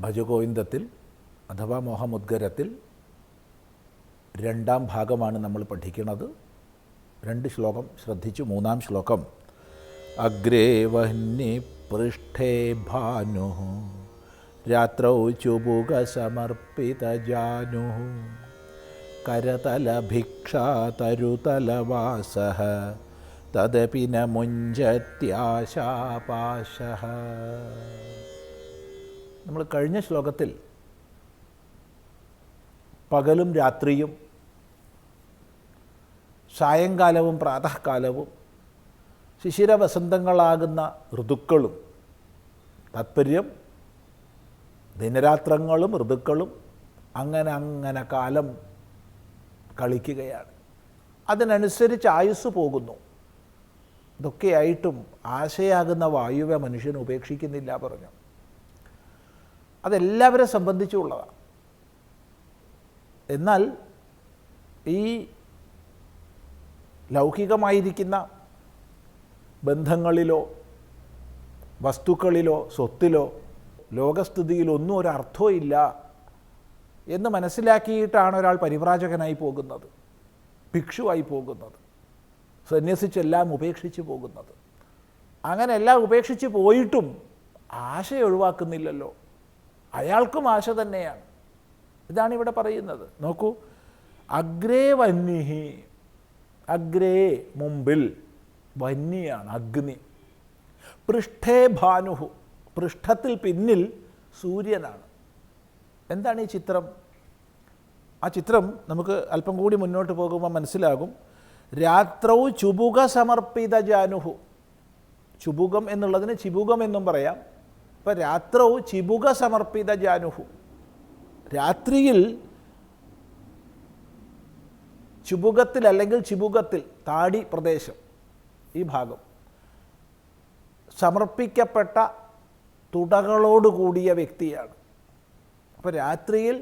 ഭജഗോവിന്ദത്തിൽ അഥവാ മോഹമുദ്ഗരത്തിൽ രണ്ടാം ഭാഗമാണ് നമ്മൾ പഠിക്കുന്നത്. രണ്ട് ശ്ലോകം ശ്രദ്ധിച്ചു. മൂന്നാം ശ്ലോകം. അഗ്രേ വഹ്നി പൃഷ്ഠേ ഭാനു രാത്രൗ ചുബുക സമർപ്പിത ജാനു കരതലഭിക്ഷാ തരുതലവാസ തദപി ന മുഞ്ചത്യാശാപാശ. നമ്മൾ കഴിഞ്ഞ ശ്ലോകത്തിൽ പകലും രാത്രിയും സായങ്കാലവും പ്രാതഃകാലവും ശിശിരവസന്തങ്ങളാകുന്ന ഋതുക്കളും താത്പര്യം ദിനരാത്രങ്ങളും ഋതുക്കളും അങ്ങനെ അങ്ങനെ കാലം കളിക്കുകയാണ്. അതിനനുസരിച്ച് ആയുസ് പോകുന്നു. ഇതൊക്കെയായിട്ടും ആശയാകുന്ന വായുവെ മനുഷ്യൻ ഉപേക്ഷിക്കുന്നില്ല പറഞ്ഞു. അതെല്ലാവരെ സംബന്ധിച്ചുള്ളതാണ്. എന്നാൽ ഈ ലൗകികമായിരിക്കുന്ന ബന്ധങ്ങളിലോ വസ്തുക്കളിലോ സ്വത്തിലോ ലോകസ്ഥിതിയിലൊന്നും ഒരു ഇല്ല എന്ന് മനസ്സിലാക്കിയിട്ടാണ് ഒരാൾ പരിവ്രാജകനായി പോകുന്നത് ഭിക്ഷുവായി പോകുന്നത് സന്യസിച്ചെല്ലാം ഉപേക്ഷിച്ച് പോകുന്നത്. അങ്ങനെ എല്ലാം ഉപേക്ഷിച്ച് പോയിട്ടും ആശ ഒഴിവാക്കുന്നില്ലല്ലോ. അയാൾക്കും ആശ തന്നെയാണ്. ഇതാണ് ഇവിടെ പറയുന്നത്. നോക്കൂ. അഗ്രേ വന്യഹി. അഗ്രേ മുമ്പിൽ വന്യാണ് അഗ്നി. പൃഷ്ഠേ ഭാനുഹു. പൃഷ്ഠത്തിൽ പിന്നിൽ സൂര്യനാണ്. എന്താണ് ഈ ചിത്രം? ആ ചിത്രം നമുക്ക് അല്പം കൂടി മുന്നോട്ട് പോകുമ്പോൾ മനസ്സിലാകും. രാത്രൗ ചുബുക സമർപ്പിത ജാനുഹു. ചുബുകം എന്നുള്ളതിന് ചിബുകം എന്നും പറയാം. അപ്പോൾ രാത്രവും ചിബുക സമർപ്പിത ജാനുഹു. രാത്രിയിൽ ചുബുകത്തിൽ അല്ലെങ്കിൽ ചിബുകത്തിൽ താടി പ്രദേശം ഈ ഭാഗം സമർപ്പിക്കപ്പെട്ട തുടകളോട് കൂടിയ വ്യക്തിയാണ്. അപ്പോൾ രാത്രിയിൽ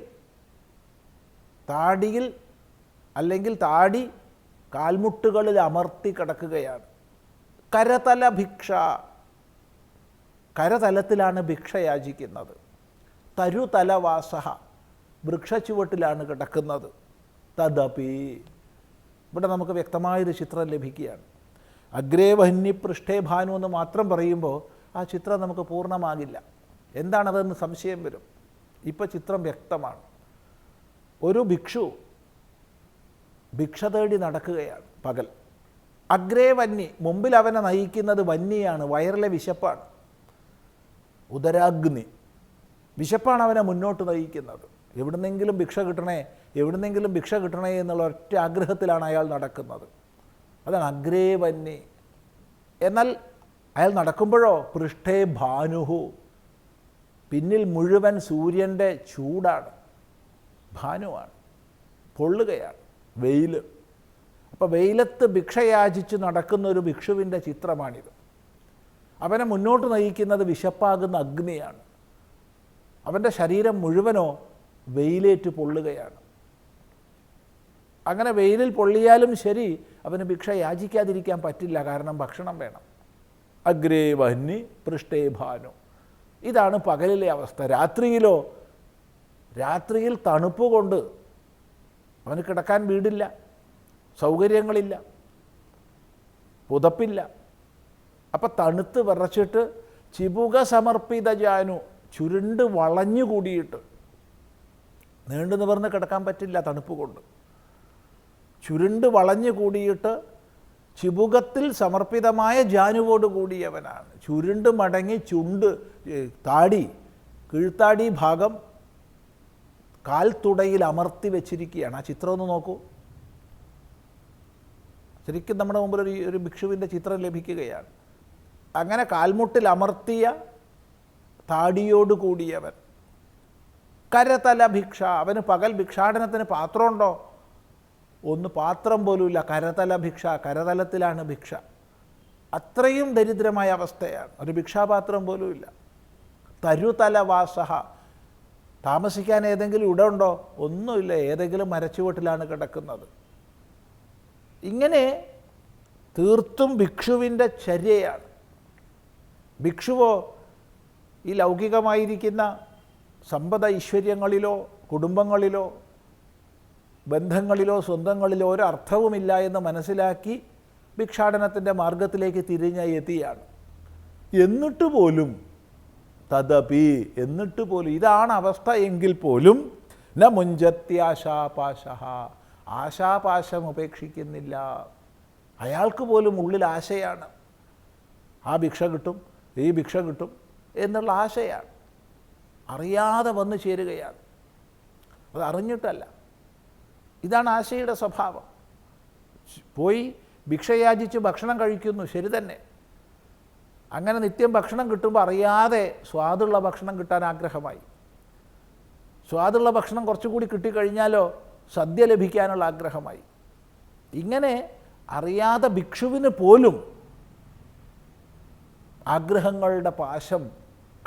താടിയിൽ അല്ലെങ്കിൽ താടി കാൽമുട്ടുകളിൽ അമർത്തി കിടക്കുകയാണ്. കരതല ഭിക്ഷ കരതലത്തിലാണ് ഭിക്ഷ യാചിക്കുന്നത്. തരുതലവാസ വൃക്ഷച്ചുവട്ടിലാണ് കിടക്കുന്നത്. തദപി. ഇവിടെ നമുക്ക് വ്യക്തമായൊരു ചിത്രം ലഭിക്കുകയാണ്. അഗ്രേ വഹന്യ പൃഷ്ഠേ ഭാനു എന്ന് മാത്രം പറയുമ്പോൾ ആ ചിത്രം നമുക്ക് പൂർണമാകില്ല. എന്താണതെന്ന് സംശയം വരും. ഇപ്പോൾ ചിത്രം വ്യക്തമാണ്. ഒരു ഭിക്ഷു ഭിക്ഷ തേടി നടക്കുകയാണ് പകൽ. അഗ്രേ വന്നി മുമ്പിൽ അവനെ നയിക്കുന്നത് വന്യയാണ് വയറിലെ വിശപ്പാണ്. ഉദരാഗ്നി. വിശപ്പാണ് അവനെ മുന്നോട്ട് നയിക്കുന്നത്. എവിടുന്നെങ്കിലും ഭിക്ഷ കിട്ടണേ എവിടുന്നെങ്കിലും ഭിക്ഷ കിട്ടണേ എന്നുള്ള ഒറ്റ ആഗ്രഹത്തിലാണ് അയാൾ നടക്കുന്നത്. അതാണ് അഗ്രേ വന്നി. എന്നാൽ അയാൾ നടക്കുമ്പോഴോ? പൃഷ്ഠേ ഭാനുഹു. പിന്നിൽ മുഴുവൻ സൂര്യന്റെ ചൂടാണ്. ഭാനുവാണ്. പൊള്ളുകയാണ്. വെയിൽ അപ്പോൾ വെയിലത്ത് ഭിക്ഷയാചിച്ച് നടക്കുന്ന ഒരു ഭിക്ഷുവിന്റെ ചിത്രമാണിത്. അവനെ മുന്നോട്ട് നയിക്കുന്നത് വിശപ്പാകുന്ന അഗ്നിയാണ്. അവന്റെ ശരീരം മുഴുവനോ വെയിലേറ്റ് പൊള്ളുകയാണ്. അങ്ങനെ വെയിലിൽ പൊള്ളിയാലും ശരി അവന് ഭിക്ഷ യാചിക്കാതിരിക്കാൻ പറ്റില്ല കാരണം ഭക്ഷണം വേണം. അഗ്രേ വഹ്നി പൃഷ്ഠേ ഭാനു. ഇതാണ് പകലിലെ അവസ്ഥ. രാത്രിയിലോ രാത്രിയിൽ തണുപ്പ് കൊണ്ട് അവന് കിടക്കാൻ വീടില്ല സൗകര്യങ്ങളില്ല പുതപ്പില്ല. അപ്പം തണുത്ത് വിറച്ചിട്ട് ചിബുക സമർപ്പിത ജാനു ചുരുണ്ട് വളഞ്ഞു കൂടിയിട്ട്. നീണ്ടു നിവർന്ന് കിടക്കാൻ പറ്റില്ല തണുപ്പ് കൊണ്ട്. ചുരുണ്ട് വളഞ്ഞു കൂടിയിട്ട് ചിബുകത്തിൽ സമർപ്പിതമായ ജാനുവോട് കൂടിയവനാണ്. ചുരുണ്ട് മടങ്ങി ചുണ്ട് താടി കീഴ്ത്താടി ഭാഗം കാൽ കാൽത്തുടയിൽ അമർത്തി വെച്ചിരിക്കുകയാണ്. ആ ചിത്രം ഒന്ന് നോക്കൂ. ശരിക്കും നമ്മുടെ മുമ്പിൽ ഒരു ഒരു ഭിക്ഷുവിന്റെ ചിത്രം ലഭിക്കുകയാണ്. അങ്ങനെ കാൽമുട്ടിൽ അമർത്തിയ താടിയോട് കൂടിയവൻ. കരതല ഭിക്ഷ. അവന് പകൽ ഭിക്ഷാടനത്തിന് പാത്രമുണ്ടോ? ഒന്ന് പാത്രം പോലുമില്ല. കരതല ഭിക്ഷ. കരതലത്തിലാണ് ഭിക്ഷ. അത്രയും ദരിദ്രമായ അവസ്ഥയാണ്. ഒരു ഭിക്ഷാപാത്രം പോലുമില്ല. തരുതലവാസഹ. താമസിക്കാൻ ഏതെങ്കിലും ഇടമുണ്ടോ? ഒന്നുമില്ല. ഏതെങ്കിലും മരച്ചുവട്ടിലാണ് കിടക്കുന്നത്. ഇങ്ങനെ തീർത്തും ഭിക്ഷുവിന്റെ ചര്യയാണ്. ഭിക്ഷുവോ ഈ ലൗകികമായിരിക്കുന്ന സമ്പദ ഐശ്വര്യങ്ങളിലോ കുടുംബങ്ങളിലോ ബന്ധങ്ങളിലോ സ്വന്തങ്ങളിലോ ഒരർത്ഥവുമില്ല എന്ന് മനസ്സിലാക്കി ഭിക്ഷാടനത്തിന്റെ മാർഗത്തിലേക്ക് തിരിഞ്ഞ എത്തിയാണ്. എന്നിട്ട് പോലും തദപി എന്നിട്ട് പോലും ഇതാണ് അവസ്ഥ എങ്കിൽ പോലും ന മുഞ്ചത്യാശാപാശ ആശാപാശം ഉപേക്ഷിക്കുന്നില്ല. അയാൾക്ക് പോലും ഉള്ളിൽ ആശയാണ്. ആ ഭിക്ഷ കിട്ടും. ഈ ഭിക്ഷ കിട്ടും എന്നുള്ള ആശയാണ്. അറിയാതെ വന്നു ചേരുകയാണ്. അത് അറിഞ്ഞിട്ടല്ല. ഇതാണ് ആശയുടെ സ്വഭാവം. പോയി ഭിക്ഷയാചിച്ച് ഭക്ഷണം കഴിക്കുന്നു ശരി തന്നെ. അങ്ങനെ നിത്യം ഭക്ഷണം കിട്ടുമ്പോൾ അറിയാതെ സ്വാദുള്ള ഭക്ഷണം കിട്ടാൻ ആഗ്രഹമായി. സ്വാദുള്ള ഭക്ഷണം കുറച്ചുകൂടി കിട്ടിക്കഴിഞ്ഞാലോ സദ്യ ലഭിക്കാനുള്ള ആഗ്രഹമായി. ഇങ്ങനെ അറിയാതെ ഭിക്ഷുവിന് പോലും ആഗ്രഹങ്ങളുടെ പാശം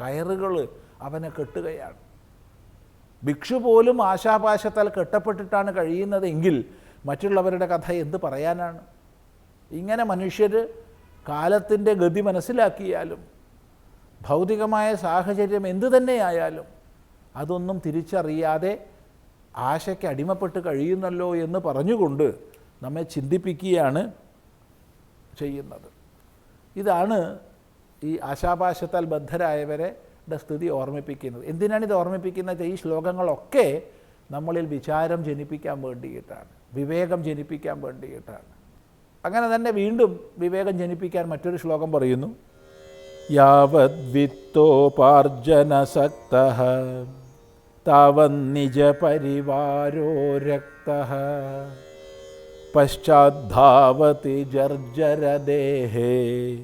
കയറുകൾ അവനെ കെട്ടുകയാണ്. ഭിക്ഷു പോലും ആശാപാശത്താൽ കെട്ടപ്പെട്ടിട്ടാണ് കഴിയുന്നതെങ്കിൽ മറ്റുള്ളവരുടെ കഥ എന്ത് പറയാനാണ്? ഇങ്ങനെ മനുഷ്യർ കാലത്തിന്റെ ഗതി മനസ്സിലാക്കിയാലും ഭൗതികമായ സാഹചര്യം എന്തു തന്നെയായാലും അതൊന്നും തിരിച്ചറിയാതെ ആശയ്ക്ക് അടിമപ്പെട്ട് കഴിയുന്നല്ലോ എന്ന് പറഞ്ഞുകൊണ്ട് നമ്മെ ചിന്തിപ്പിക്കുകയാണ് ചെയ്യുന്നത്. ഇതാണ് ഈ ആശാപാശത്താൽ ബദ്ധരായവരെ സ്ഥിതി ഓർമ്മിപ്പിക്കുന്നത്. ഇത് ഓർമ്മിപ്പിക്കുന്നത്? ഈ ശ്ലോകങ്ങളൊക്കെ നമ്മളിൽ വിചാരം ജനിപ്പിക്കാൻ വേണ്ടിയിട്ടാണ്. വിവേകം ജനിപ്പിക്കാൻ വേണ്ടിയിട്ടാണ്. അങ്ങനെ തന്നെ വീണ്ടും വിവേകം ജനിപ്പിക്കാൻ മറ്റൊരു ശ്ലോകം പറയുന്നു. യാവത് വിത്തോപാർജനസക്ത താവന്നിജ പരിവാരോ രക്ത പശ്ചാദ്ധാവതി ജർജരദേഹേ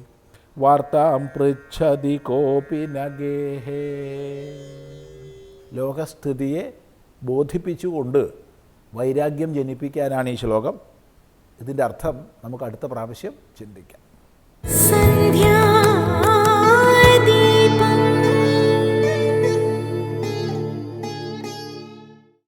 വാർത്താം പൃച്ഛതി കോപി നഗേഹേ. ലോകസ്ഥിതിയെ ബോധിപ്പിച്ചുകൊണ്ട് വൈരാഗ്യം ജനിപ്പിക്കാനാണ് ഈ ശ്ലോകം. ഇതിന്റെ അർത്ഥം നമുക്ക് അടുത്ത പ്രാവശ്യം ചിന്തിക്കാം.